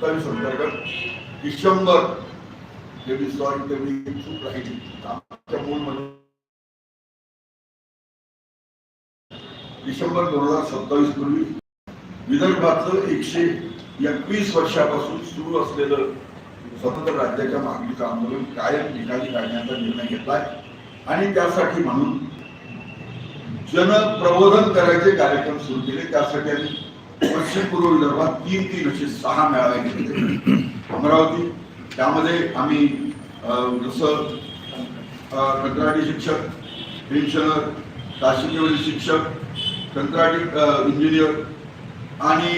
सत्तावीस अंतर्गत डिसेंबर तेवीस सॉरी तेवढी चूक राहिली. आमच्या मूळमध्ये म्हणजे डिसेंबर दोन हजार सत्तावीस पूर्वी विदर्भाचं एकशे एकवीस वर्षापासून सुरू असलेलं स्वतंत्र राज्याच्या मागणीचं आंदोलन कायम निकाली काढण्याचा निर्णय घेतलाय. आणि त्यासाठी म्हणून जनप्रबोधन करायचे कार्यक्रम सुरू केले. त्यासाठी आम्ही पश्चिम पूर्व विदर्भात तीन तीन असे सहा मेळावे घेतले. अमरावती त्यामध्ये आम्ही जसं कंत्राटी शिक्षक पेन्शनर तासिकेवरील शिक्षक कंत्राटी इंजिनियर आणि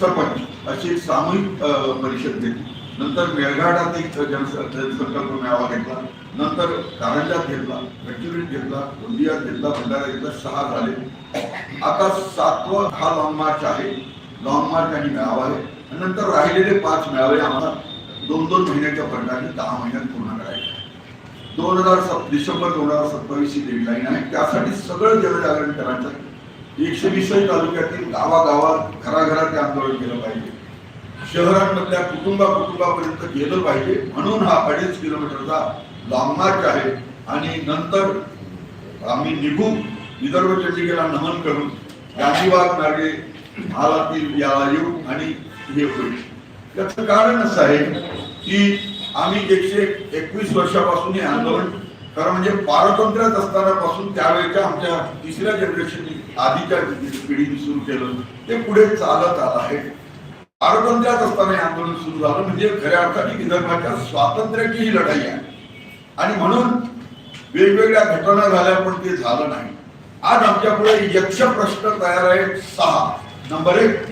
सरपंच अशी सामूहिक परिषद घेतली. नंतर मेळघाटात एक जनसंकल्प मेळावा घेतला. नंतर कारंजात घेतला गडचिरोलीत घेतला गोंदियात घेतला भंडारा घेतला सहा झाले. आता सातवा हा लॉंग मार्च आहे. लॉंग मार्च आणि मेळावा आहे. नंतर राहिलेले पाच मेळावे आम्हाला दोन दोन महिन्याच्या फरकाने दहा महिन्यात पूर्ण करायचे दोन हजार सत डिसेंबर दोन हजार सत्तावीस ही डेडलाईन आहे. त्यासाठी सगळं जनजागरण करायचं एकशे वीसही तालुक्यातील गावागावात घराघरात ते आंदोलन केलं पाहिजे. शहरांमधल्या कुटुंबा कुटुंबापर्यंत गेलं पाहिजे. म्हणून हा अडीच किलोमीटरचा लॉंग मार्च आहे. आणि नंतर आम्ही निघू विदर्भ चंडिकेला नमन करून गांधीबाग मार्गे महालातील याला येऊ आणि हे होईल. याचं कारण असं आहे की आम्ही एकशे एकवीस वर्षापासून हे आंदोलन खरं म्हणजे पारतंत्र्यात असताना पासून त्यावेळेच्या आमच्या तिसऱ्या जनरेशन आधीच्या पिढीने सुरू केलं. ते पुढे चालत आलं आहे. पारतंत्र्यात असताना हे आंदोलन सुरू झालं. म्हणजे खऱ्या अर्थाने विदर्भाच्या स्वातंत्र्याची ही लढाई आहे. आणि म्हणून वेगवेगळ्या घटना झाल्या पण ते झालं नाही. आज आमच्या पुढे यक्ष प्रश्न तयार आहेत सहा. नंबर एक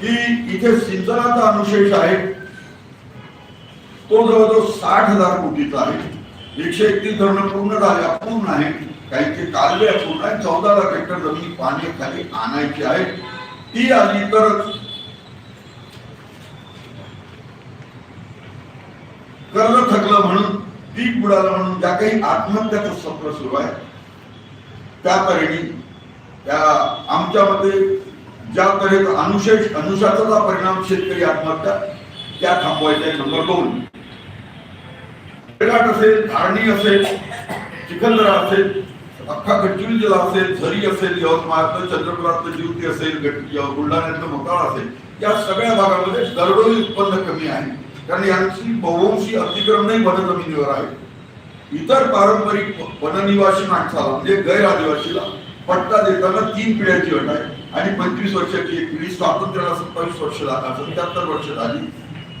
की इथे सिंचनाचा अनुशेष आहे. तो जवळजवळ साठ हजार कोटीचा आहे. एकशे एकतीस धरणं पूर्ण झाले अपूर्ण आहे काहीचे कालवे अपूर्ण आहे चौदा लाख हेक्टर जमीन पाण्याखाली आणायची आहे ती आली तरच कर्ज थकलं म्हणून पीक बुडालं म्हणून ज्या काही आत्महत्याचं सत्र सुरू आहे त्या तऱ्हेने त्या आमच्या मते ज्या तऱ्हेचा अनुशेष अनुशाचा परिणाम शेतकरी आत्महत्या त्या थांबवायच्या नंबर दोन. पेरघाट असेल धारणी असेल चिखलदरा असेल अख्खा गडचिरोली जिल्हा असेल झरी असेल यवतमाळातलं चंद्रपुरातलं जीवती असेल बुलढाण्यातलं मोताळा असेल या सगळ्या भागामध्ये दरडोई उत्पन्न कमी आहे. कारण यांची बहुवंशी अतिक्रमणही वनजमिनीवर आहे. इतर पारंपरिक वननिवासी माणसाला म्हणजे गैर आदिवासीला पट्टा देताना तीन पिढ्याची अट आहे. आणि पंचवीस वर्षाची एक पिढी स्वातंत्र्याला सत्तावीस वर्ष सत्याहत्तर वर्ष झाली.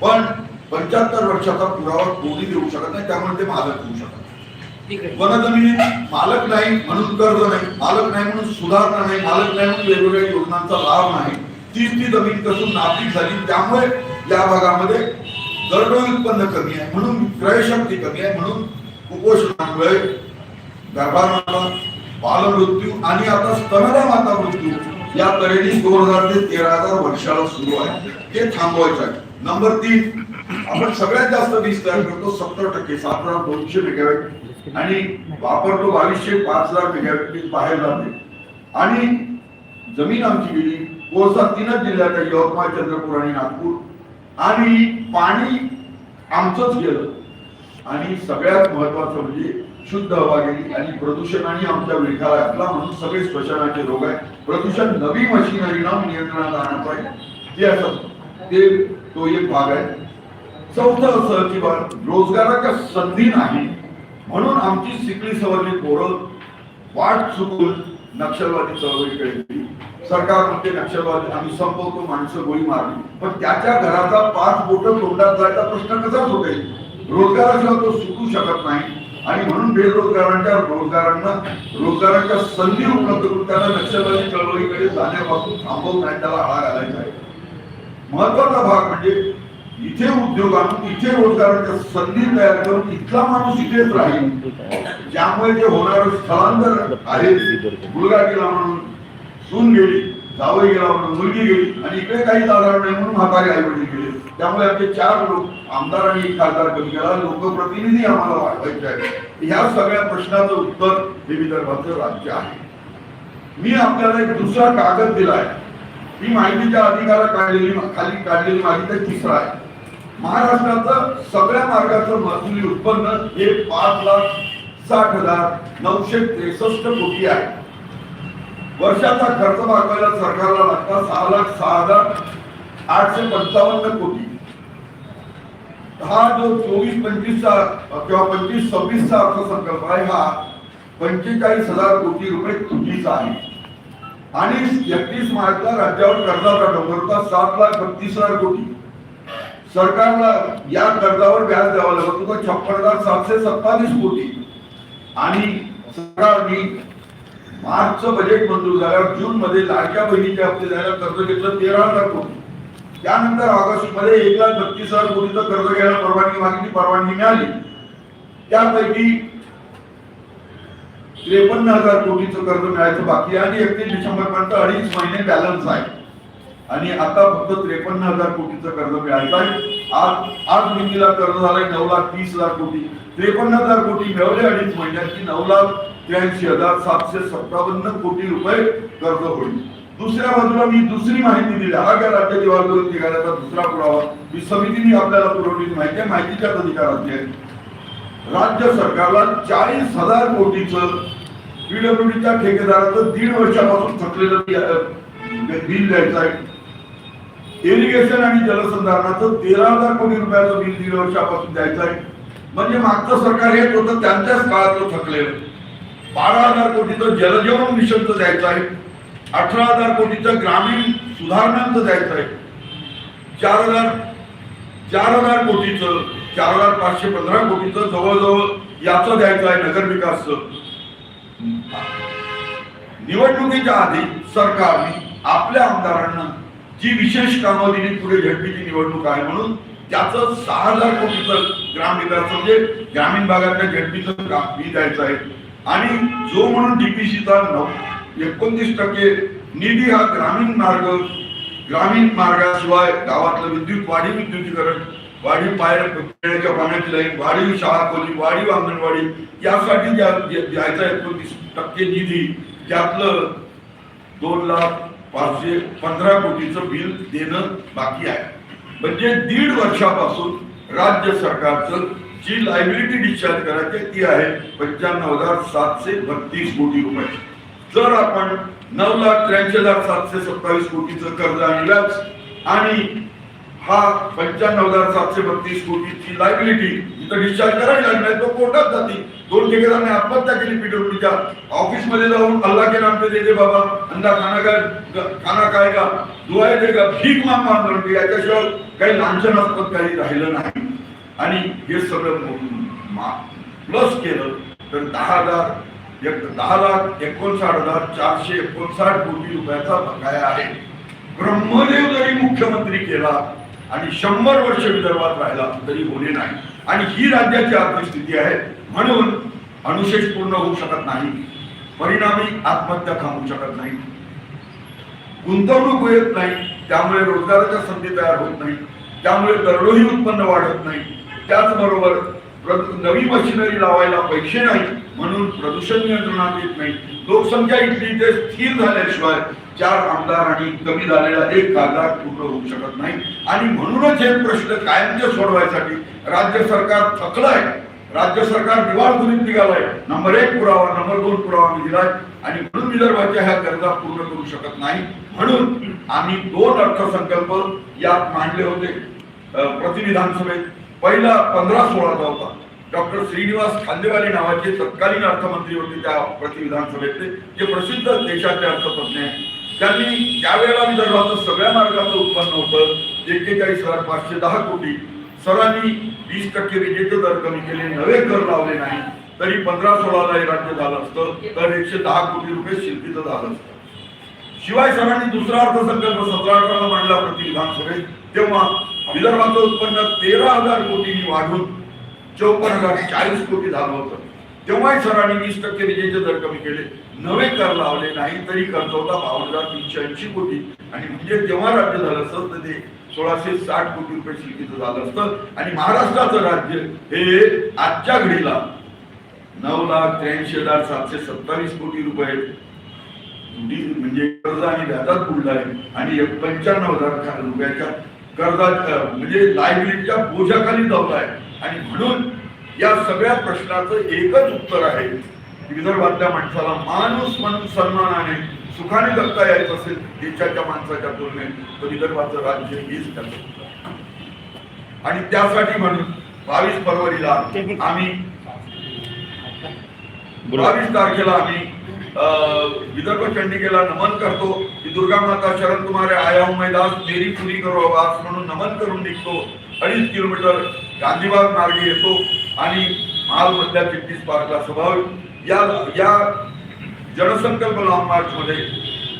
पण पंच्याहत्तर वर्षाचा पुरावा कोणी देऊ शकत नाही त्यामुळे ते मालक होऊ शकत नाही. वनजमिनीत मालक नाही म्हणून कर्ज नाही मालक नाही म्हणून सुधारणा नाही मालक नाही म्हणून वेगवेगळ्या योजनांचा लाभ नाही. ती ती जमीन कसून नापीक झाली. त्यामुळे या भागामध्ये दरडोई उत्पन्न कमी आहे म्हणून क्रयशक्ती कमी आहे म्हणून कुपोषणामुळे गर्भाधान बालमृत्यू आणि आता स्तनदा माता मृत्यू या तऱ्हेने दोन हजार ते तेरा हजार वर्षाला सुरू आहे. ते थांबवायचं आहे. नंबर तीन आपण सगळ्यात जास्त वीज तयार करतो सत्तर टक्के सात हजार दोनशे मेगावॅट आणि वापरतो बावीसशे पाच हजार मेगावॅट वीज बाहेर जाते. आणि जमीन आमची गेली कोळसा तीनच जिल्ह्यात आहे यवतमाळ चंद्रपूर आणि नागपूर. आणि पाणी आमचंच गेलं. आणि सगळ्यात महत्वाचं म्हणजे शुद्ध हवा गेली आणि प्रदूषण आणि आमच्या विळखा घातला म्हणून सगळे श्वसनाचे रोग आहे प्रदूषण नवी मशिनरीनं नियंत्रणात आणत आहे. ते असं ते तो एक भाग आहे. चौथं असं किंवा रोजगाराच्या संधी नाही. म्हणून आमची सिकली सवरली पोरं वाट चुकून नक्षलवादी चळवळीकडे गेली सरकार म्हणते नक्षलवादी. आम्ही संपवतो माणसं गोळी मारली. पण त्याच्या घराचा पाच बोट तोंडात जायचा प्रश्न कसाच होते रोजगाराशिवाय तो सुटू शकत नाही. आणि म्हणून बेरोजगारांच्या रोजगारांना रोजगारांच्या संधी उपलब्ध करून त्यांना नक्षलवादी चळवळीकडे जाण्यापासून थांबवत नाही त्याला आळा घालायचा आहे. महत्त्वाचा भाग म्हणजे इथे उद्योग आणून इथे रोजगाराच्या संधी तयार करून इथला माणूस इथेच राहील. ज्यामुळे जे होणार स्थलांतर आहे गुलगा गेला म्हणून सून गेली जावई गेला म्हणून मुलगी गेली आणि इकडे काही जाणार नाही म्हणून म्हातारे आई वडील गेले. त्यामुळे आमचे चार लोक आमदार आणि एक खासदार कमी केला लोकप्रतिनिधी आम्हाला वाढवायचे आहे ह्या सगळ्या प्रश्नाचं उत्तर हे विदर्भाचं राज्य आहे. मी आपल्याला एक दुसरा कागद दिलाय. ही माहितीच्या अधिकारा काढलेली खाली काढलेली माहिती आहे तिसरा आहे. महाराष्ट्राचं सगळ्या मार्गाचं महसुली उत्पन्न हे पाच लाख साठ हजार नऊशे त्रेसष्ट कोटी आहे. वर्षाचा खर्च भागवायला सरकारला लागता सहा लाख सहा हजार आठशे पंचावन्न कोटी. हा जो चोवीस पंचवीसचा किंवा पंचवीस सव्वीसचा अर्थसंकल्प आहे हा पंचेचाळीस हजार कोटी रुपये तुटीचा आहे. आणि एकतीस मार्चला राज्यावर कर्जाचा डोंगर होता सात लाख बत्तीस हजार कोटी. सरकारला या कर्जावर व्याज द्यावं लागत होतं छप्पन हजार सातशे सत्तावीस कोटी. आणि सरकारने मार्चचं बजेट मंजूर झाल्यावर जून मध्ये लाडक्या बहिणीच्या हप्ते द्यायला कर्ज घेतलं तेरा हजार कोटी. त्यानंतर ऑगस्टमध्ये एक लाख बत्तीस हजार कोटीचं कर्ज घ्यायला परवानगी मागितली परवानगी मिळाली. त्यापैकी त्रेपन्न हजार कोटीचं कर्ज मिळायचं बाकी आणि एकतीस डिसेंबर पर्यंत अडीच महिने बॅलन्स आहे. आणि आता फक्त त्रेपन्न हजार कोटीचं कर्ज मिळायचं आहे. आज आज मितीला कर्ज झालंय नऊ लाख तीस हजार कोटी. त्रेपन्न हजार कोटी मिळवले अडीच महिन्यात की नऊ लाख त्र्याऐंशी हजार सातशे सत्तावन्न कोटी रुपये कर्ज होईल. दुसऱ्या बाजूला मी दुसरी माहिती दिली. हा काय राज्य दिवाळ करून निघाल्याचा दुसरा पुरावा ही समितीने आपल्याला पुरवलेली माहिती आहे माहितीच्याच अधिकाराची आहे. राज्य सरकारला चाळीस हजार कोटीचं पीडब्ल्यूडीच्या ठेकेदाराचं दीड वर्षापासून थकलेलं बिल द्यायचं आहे. इरिगेशन आणि जलसंधारणाचं तेरा हजार कोटी रुपयाचं बिल दीड वर्षापासून द्यायचं आहे. म्हणजे मागचं सरकार हेच होतं त्यांच्याच काळातलं थकलेलं. बारा हजार कोटीचं जलजीवन मिशनचं द्यायचं आहे. अठरा हजार कोटीचं ग्रामीण सुधारणांचं द्यायचं आहे. चार हजार चार हजार कोटीचं चार हजार पाचशे पंधरा कोटीचं जवळजवळ याचं द्यायचं आहे नगर विकासचं. निवडणुकीच्या आधी सरकारने आपल्या आमदारांना जी विशेष कामं दिली पुढे झडपीची निवडणूक आहे म्हणून त्याचं सहा हजार कोटीचं ग्राम विकास म्हणजे ग्रामीण भागातल्या झडपीचं काम फी द्यायचं आहे. आणि जो म्हणून डीपीसीचा एकोणतीस टक्के निधी हा ग्रामीण मार्ग ग्रामीण मार्गाशिवाय गावातलं विद्युत वाढीव विद्युतीकरण वाढीव पायर पिण्याच्या पाण्याची लाईन वाढीव शाळा खोली वाढीव अंगणवाडी यासाठी द्यायचा एकोणतीस टक्के निधी त्यातलं दोन लाख पाचशे पंधरा कोटीचं बिल देणं बाकी आहे. म्हणजे दीड वर्षापासून राज्य सरकारचं जी लायबिलिटी डिस्चार्ज करायची आहे ती आहे पंच्याण्णव हजार सातशे बत्तीस कोटी रुपये जर आपण नऊ लाख त्र्याऐंशी हजार सातशे सत्तावीस कोटीचं कर्ज आणि आणि हा पंच्याण्णव हजार सातशे बत्तीस कोटीची लायबिलिटी इथं डिस्चार्ज करायला लागली नाही तो कोर्टात जाती दोन ठेकेदारांनी आत्महत्या केली पीडब्ल्यूडीच्या. ऑफिसमध्ये जाऊन हल्ला के नाम पे दे दे बाबा अंदा खाना काय खाना काय का देगा भीक माग आंदोलन याच्याशिवाय काही लांछनास्पद काही राहिलं नाही. आणि हे सगळं प्लस केलं तर दहा हजार एक दहा लाख एकोणसाठ हजार चारशे एकोणसाठ कोटी रुपयाचा बकाया आहे. ब्रह्मदेव जरी मुख्यमंत्री केला आणि शंभर वर्ष विदर्भात राहिला तरी होणे नाही. आणि ही राज्याची आर्थिक स्थिती आहे म्हणून अनुशेष पूर्ण होऊ शकत नाही. परिणामी आत्महत्या थांबू शकत नाही. गुंतवणूक होत नाही त्यामुळे रोजगाराच्या संधी तयार होत नाही. त्यामुळे दरडोही उत्पन्न वाढत नाही. त्याचबरोबर नवी मशिनरी लावायला पैसे नाही म्हणून प्रदूषण नियंत्रणात येत नाही. लोकसंख्या इथली ते स्थिर झाल्याशिवाय चार आमदार आणि कमी झालेला एक खासदार पूर्ण होऊ शकत नाही. आणि म्हणूनच हे प्रश्न कायमचे सोडवायसाठी राज्य सरकार थकलं आहे राज्य सरकार दिवाळखोरीत निघालाय. नंबर एक पुरावा नंबर दोन पुरावा मी दिलाय. आणि म्हणून विदर्भाच्या ह्या गरजा पूर्ण करू शकत नाही. म्हणून आम्ही दोन अर्थसंकल्प यात मांडले होते. अं, प्रतिविधानसभेत पहिला पंधरा सोळाचा होता डॉक्टर श्रीनिवास खांदेवाले नावाचे तत्कालीन अर्थमंत्री होते त्या प्रतिविधानसभेतले जे प्रसिद्ध देशाचे अर्थतज्ञ आहेत. त्यांनी त्यावेळेला विदर्भाचं सगळ्या मार्गाचं उत्पन्न होतं एक्केचाळीस हजार पाचशे दहा कोटी. सरांनी वीस टक्के विजेचे दर कमी केले नवे कर लावले नाही तरी पंधरा सोळाला हे राज्य झालं असतं तर एकशे दहा कोटी रुपये शिल्पीचं झालं असतं. शिवाय सरांनी दुसरा अर्थसंकल्प सतरा अठराला मांडला प्रति विधानसभेत तेव्हा विदर्भाचं उत्पन्न तेरा हजार कोटींनी वाढून चौपन्न हजार चाळीस कोटी झालं होतं. तेव्हाही सरांनी वीस टक्के विजेचे दर कमी केले. नवे कर लावले नाही तरी खर्च होता बावन्न हजार तीनशे ऐंशी कोटी. आणि म्हणजे तेव्हा राज्य झालं असतं तर ते सोळाशे साठ कोटी रुपये शिल्पीचं झालं असतं. आणि महाराष्ट्राचं राज्य हे आजच्या घडीला नऊ लाख त्र्याऐंशी हजार सातशे सत्तावीस कोटी रुपये. म्हणजे कर्ज आणि व्याजात बुडलाय आणि पंच्याण्णव हजार रुपयाच्या कर्जात म्हणजे लायबिलिटीच्या बोजाखाली दबलाय आणि म्हणून या सगळ्या प्रश्नाचं एकच उत्तर आहे विदर्भातल्या माणसाला माणूस म्हणून सन्मानाने सुखाने जगता यायचं असेल देशाच्या माणसाच्या तुलनेत तर विदर्भाचं राज्य हेच त्याचं आणि त्यासाठी म्हणून बावीस फरवरीला आम्ही बावीस तारखेला आम्ही विदर्भ चंडिकेला नमन करतो. की दुर्गा माता शरण कुमारे आया हूं. मेरी पुरी करो आवास म्हणून नमन करून निघतो. अडीच किलोमीटर गांधीबाग मार्गे येतो आणि महालमधल्या चिट्टीस पार्कला सभा या या जनसंकल्प लॉंग मार्च मध्ये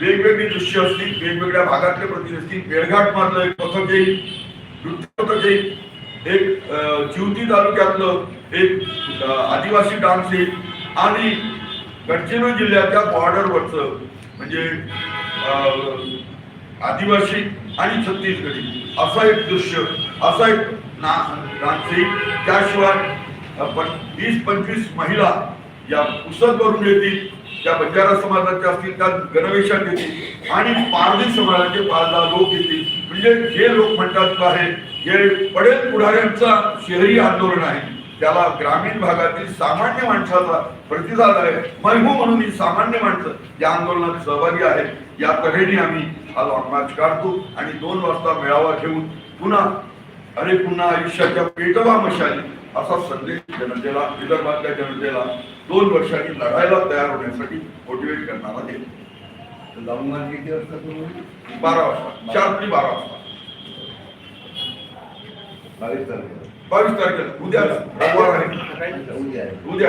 वेगवेगळी दृश्य असतील वेगवेगळ्या भागातले प्रतिनिधी असतील. बेळघाट मधलं एक पथक येईल नृत्य येईल एक अं, चिवती तालुक्यातलं एक आदिवासी डान्स येईल आणि गडचिरोली जिल्ह्याच्या बॉर्डरवरचं म्हणजे अं, आदिवासी आणि छत्तीसगडी असा एक दृश्य असा एक ना त्याशिवाय पण वीस पंचवीस महिला या पुसद वरून येतील त्या बंजारा समाजाच्या असतील त्या गणवेशात येतील आणि पारधी समाजाचे पाच दहा लोक येतील. म्हणजे जे लोक म्हणतात आहे हे पडेल पुढाऱ्यांचा शहरी आंदोलन आहे. त्याला ग्रामीण भागातील सामान्य माणसाचा प्रतिसाद आहे मैहू म्हणून ही सामान्य माणसं या आंदोलनात सहभागी आहेत. या तऱ्हेने आम्ही हा लॉंग मार्च काढतो आणि दोन वाजता मेळावा घेऊन पुन्हा अरे पुन्हा आयुष्याच्या पेटवा मशाली असा संदेश जनतेला विदर्भातल्या जनतेला दोन वर्षांनी लढायला तयार होण्यासाठी मोटिवेट करणारा देतो लॉंग किती वाजता बारा वाजता चार ते बारा वाजता. बावीस तारखेला बावीस तारखेला उद्या. रविवार. आहे उद्या.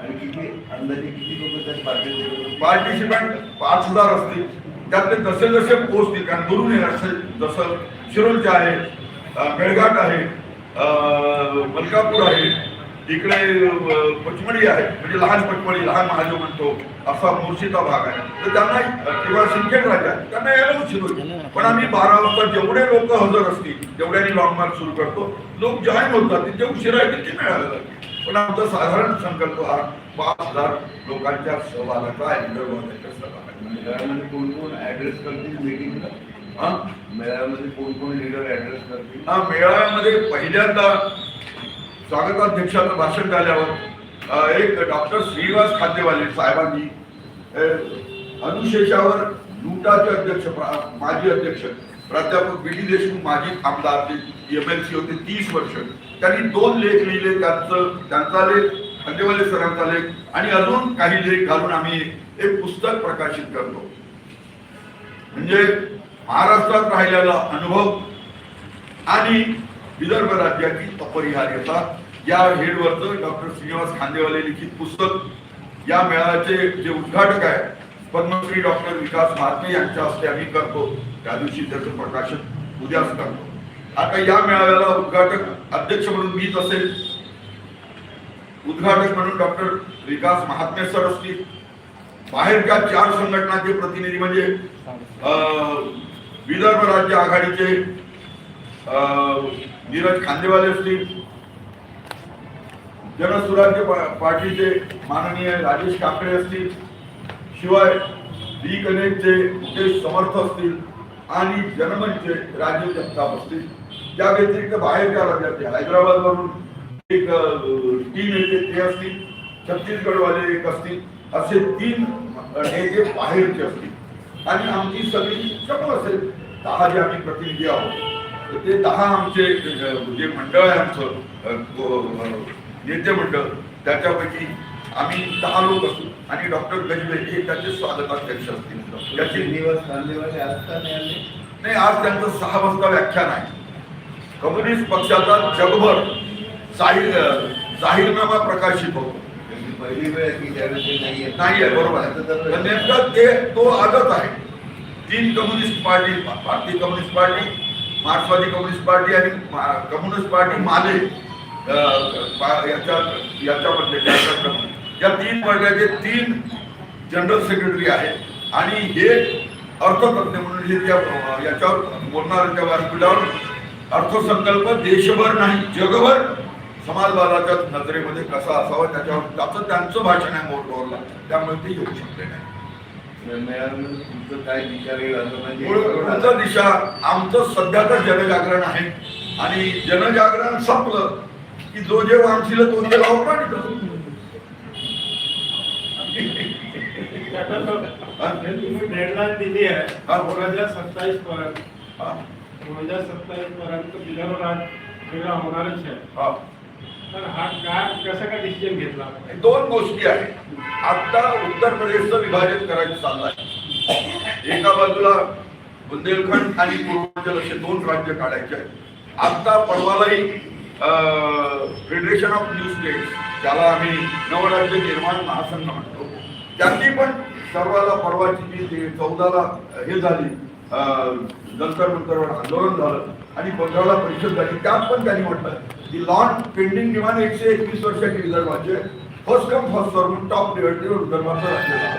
आणि किती अंदाजे किती लोक त्यात पार्टिसिपेट पार्टिसिपंट पाच हजार असतील. त्यातले जसे जसे पोहोचतील कारण दुरून येणार. जसं शिरोलचे आहे अं, मेळघाट आहे मलकापूर आहे इकडे अं, पचमडी आहे. म्हणजे लहान पचमडी लहान महादेव म्हणतो. असा मोर्शीचा भाग आहे. तर त्यांना किंवा सिंदखेड राजा आहे, त्यांना यायला उशीर होईल. पण आम्ही बारा वाजता जेवढे लोक हजर असतील तेवढ्यानी लॉंग मार्च सुरू करतो लोक जॉईन होतात ते उशिरा येतील ते मिळालं जातील पण आमचा साधारण संकल्प हा पाच हजार लोकांच्या सहभागाचा आहे सहभागाचा. कोण कोण ऍड्रेस करतील मीटिंगला हा? मेळाव्यामध्ये कोण कोण लीडर ऍड्रेस करतील? हा मेळाव्यामध्ये पहिल्यांदा स्वागताध्यक्षाचं भाषण झाल्यावर एक डॉक्टर श्रीनिवास खाद्यवाले साहेबांनी अनुशेषावर लुटाचे अध्यक्ष माजी अध्यक्ष प्राध्यापक बी डी देशमुख माजी आमदार ते एम एल सी होते तीस वर्ष. त्यांनी दोन लेख लिहिले त्यांचं त्यांचा लेख खांदेवाले सरांचा लेख आणि अजून काही लेख घालून आम्ही एक पुस्तक प्रकाशित करतो. म्हणजे महाराष्ट्रात राहिलेला अनुभव आणि विदर्भ राज्याची अपरिहार्यता या हेडवरचं डॉक्टर श्रीनिवास खांदेवाले लिखित पुस्तक या मेळाव्याचे जे उद्घाटक आहे पद्मश्री डॉक्टर विकास महात्मे यांच्या हस्ते आम्ही करतो. त्या दिवशी त्याचं प्रकाशन उद्याच करतो आता या मेळाव्याला उद्घाटक अध्यक्ष म्हणून मीच असेल. उद्घाटक म्हणून डॉक्टर विकास महात्मे सर असतील. बाहेरच्या चार संघटनांचे प्रतिनिधी म्हणजे अं, विदर्भ राज्य आघाडीचे नीरज खांदेवाले असतील जनसुराज्य पार्टीचे माननीय राजेश काकडे असतील शिवाय डी कनेक्टचे मुकेश समर्थ असतील आणि जनमनचे राजीव जगताप असतील त्या व्यतिरिक्त बाहेरच्या राज्याचे हैदराबाद वरून एक तीन येते ते असतील छत्तीसगडवाले एक असतील असे तीन नेते बाहेरचे असतील. आणि आमची सगळी शंभर असेल दहा जे आम्ही प्रतिनिधी आहोत तर ते दहा आमचे जे मंडळ आहे आमचं नेते मंडळ त्याच्यापैकी आम्ही दहा लोक असू. आणि डॉक्टर गजबे हे त्याचे स्वागताध्यक्ष असतील. याची श्रीनिवास कांदेवाले असता नाही आज त्यांचं सहा वाजता व्याख्यान आहे. कम्युनिस्ट पक्षाचा जगभर जाहीर जाहीरनामा प्रकाशित होतो. त्यांची पहिली वेळ की त्यावेळेस ते नाही आहे. बरोबर आहे. तर नेमकं ते तो आदत आहे. तीन कम्युनिस्ट पार्टी भारतीय कम्युनिस्ट पार्टी मार्क्सवादी कम्युनिस्ट पार्टी आणि मा- कम्युनिस्ट पार्टी माले याच्या याच्यामध्ये या तीन वर्गाचे तीन जनरल सेक्रेटरी आहेत. आणि हे अर्थतज्ञ म्हणून हे त्या याच्यावर बोलणार बोलणाऱ्यांच्या व्यासपीठावर अर्थसंकल्प देशभर नाही जगभर समाजवादाच्या नजरेमध्ये कसा असावा त्याच्यावर त्याचं त्यांचं भाषण आहे मोठं त्यामुळे ते येऊ शकले नाही. मिळालं तुमचं काय विचार येईल असं म्हणजे दिशा आमचं सध्याचं जनजागरण आहे. आणि जनजागरण संपलं की जो जे वांशील तो जे डेडलाईन दिली आहे. हा. दोन हजार सत्तावीस पर्यंत. हा, दोन हजार सत्तावीस पर्यंत होणारच आहे. दोन गोष्टी आहेत. आता उत्तर प्रदेशचं विभाजन करायचं चाललं आहे. एका बाजूला बुंदेलखंड आणि पूर्वांचल असे दोन राज्य काढायचे आहेत. आता परवालाही फेडरेशन ऑफ न्यू स्टेट्स ज्याला आम्ही नवराज्य निर्माण महासंघ म्हणतो त्यांनी पण सर्वाला परवाची जी ते चौदाला हे झाली अं, जंतर मंतरवर आंदोलन झालं आणि पंधराला परिषद झाली त्यात पण त्यांनी म्हटलं की लॉन पेंडिंग डिमांड एकशे एकवीस वर्षाची विदर्भाचे. फर्स्ट कम फर्स्ट सर्व म्हणून टॉप लेवलचे विदर्भाचा राखलेला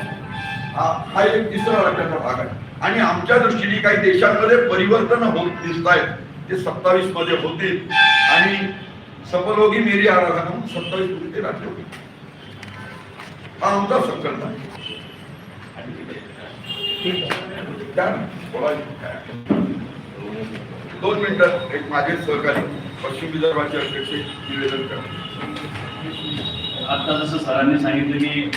हा हा एक तिसरा राज्याचा भाग आहे. आणि आमच्या दृष्टीने काही देशांमध्ये परिवर्तन होत दिसत आहेत ते सत्तावीसमध्ये होतील आणि सफल होगी मेरी आराधना म्हणून सत्तावीसमध्ये ते राज्य होईल. हा आमचा संकल्प आहे. दोन मिनिटं एक माझे सहकारी. पश्चिम विदर्भाचे अध्यक्ष निवेदन करा आता जसं सरांनी सांगितलं की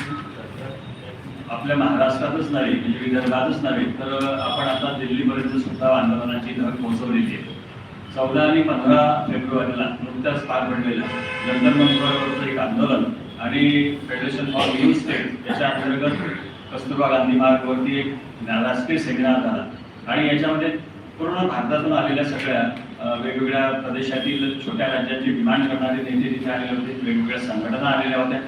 आपल्या महाराष्ट्रातच नव्हे म्हणजे विदर्भातच नव्हे तर आपण आता दिल्लीपर्यंत सुद्धा आंदोलनाची धग पोहोचवलेली आहे. चौदा आणि पंधरा फेब्रुवारीला नुकत्याच पार पडलेलं जंतर मंत्रालयावरचं एक आंदोलन आणि फेडरेशन फॉर न्यू स्टेट याच्या अंतर्गत कस्तुरबा गांधी मार्गवरती एक राष्ट्रीय सेमिनार झाला. आणि याच्यामध्ये पूर्ण भारतातून आलेल्या सगळ्या वेगवेगळ्या प्रदेशातील छोट्या राज्यांची डिमांड करणारे नेते तिथे आलेले होते वेगवेगळ्या संघटना आलेल्या होत्या.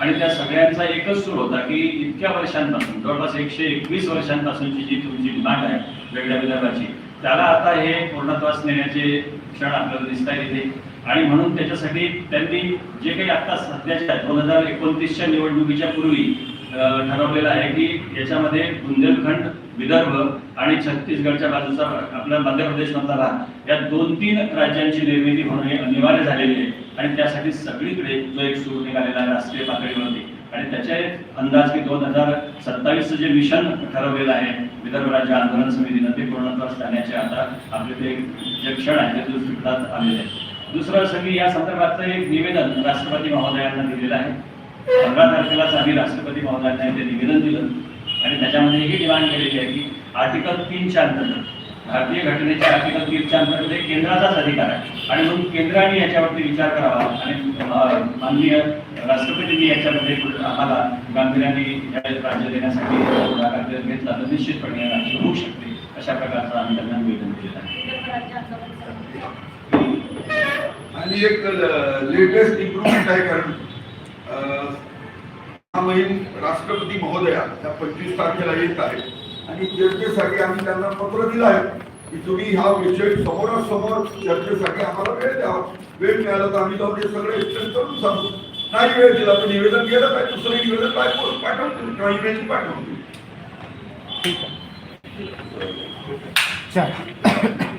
आणि त्या सगळ्यांचा एकच सूर होता की इतक्या वर्षांपासून जवळपास एकशे एकवीस वर्षांपासूनची जी तुमची डिमांड आहे वेगळ्या विदर्भाची त्याला आता हे पूर्णत्वास नेण्याचे क्षण आपल्याला दिसत आहेत इथे. आणि म्हणून त्याच्यासाठी त्यांनी जे काही आता सध्याच्या दोन हजार एकोणतीसच्या निवडणुकीच्या पूर्वी ठरवलेलं आहे की याच्यामध्ये बुंदेलखंड विदर्भ आणि छत्तीसगडच्या बाजूचा आपला मध्य प्रदेश मधला भाग या दोन तीन राज्यांची निर्मिती होणे अनिवार्य झालेली आहे. आणि त्यासाठी सगळीकडे जो एक सूर निघालेला आहे राष्ट्रीय पातळीवरती. आणि त्याचे अंदाज की दोन हजार सत्तावीसचं जे मिशन ठरवलेलं आहे विदर्भ राज्य आंदोलन समितीनं ते पूर्णत्वास जाण्याचे आता आपले ते जे क्षण आहे ते दुसरीकडात आलेले आहे दुसरं सगळी या संदर्भातलं एक निवेदन राष्ट्रपती महोदयांना दिलेलं आहे. पंधरा तारखेलाच आम्ही राष्ट्रपती महोदयांना ते निवेदन दिलं. आणि त्याच्यामध्ये ही डिमांड केलेली आहे की आर्टिकल तीनच्या अंतर्गत भारतीय घटनेच्या आर्टिकल तीनच्या अंतर्गत एक केंद्राचाच अधिकार आहे. आणि म्हणून केंद्राने याच्यावरती विचार करावा आणि माननीय राष्ट्रपतींनी याच्यामध्ये आम्हाला गांभीर्याने या राज्य देण्यासाठी पुढाकार घेतला तर निश्चितपणे राज्य होऊ शकते अशा प्रकारचं आम्ही त्यांना निवेदन केलं आहे. आणि एक लेटेस्ट इम्प्रुव्हमेंट आहे कारण महामहिम राष्ट्रपती महोदया त्या पंचवीस तारखेला येत आहे आणि चर्चेसाठी आम्ही त्यांना पत्र दिलं आहे की तुम्ही हा विषय समोरासमोर चर्चेसाठी आम्हाला वेळ द्यावा वेळ मिळाला तर आम्ही जाऊन हे सगळे एक्सचेंज करून सांगू. नाही वेळ दिला तर निवेदन केलं पाहिजे. दुसरं निवेदन पाठवून पाठवून किंवा ईमेल पाठवून देऊ. चला.